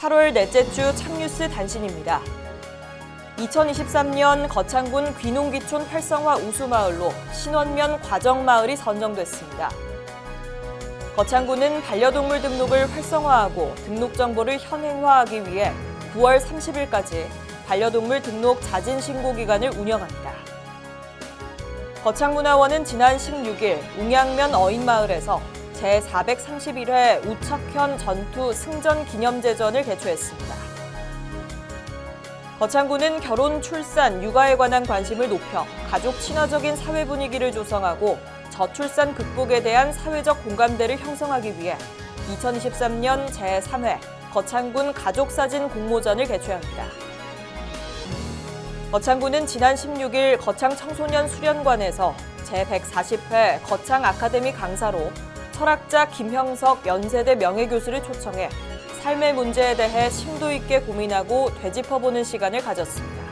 8월 넷째 주 창뉴스 단신입니다. 2023년 거창군 귀농귀촌 활성화 우수마을로 신원면 과정마을이 선정됐습니다. 거창군은 반려동물 등록을 활성화하고 등록 정보를 현행화하기 위해 9월 30일까지 반려동물 등록 자진 신고 기간을 운영합니다. 거창문화원은 지난 16일 웅양면 어인마을에서 제431회 우척현 전투 승전 기념제전을 개최했습니다. 거창군은 결혼, 출산, 육아에 관한 관심을 높여 가족 친화적인 사회 분위기를 조성하고 저출산 극복에 대한 사회적 공감대를 형성하기 위해 2023년 제3회 거창군 가족사진 공모전을 개최합니다. 거창군은 지난 16일 거창 청소년 수련관에서 제140회 거창 아카데미 강사로 철학자 김형석 연세대 명예교수를 초청해 삶의 문제에 대해 심도 있게 고민하고 되짚어보는 시간을 가졌습니다.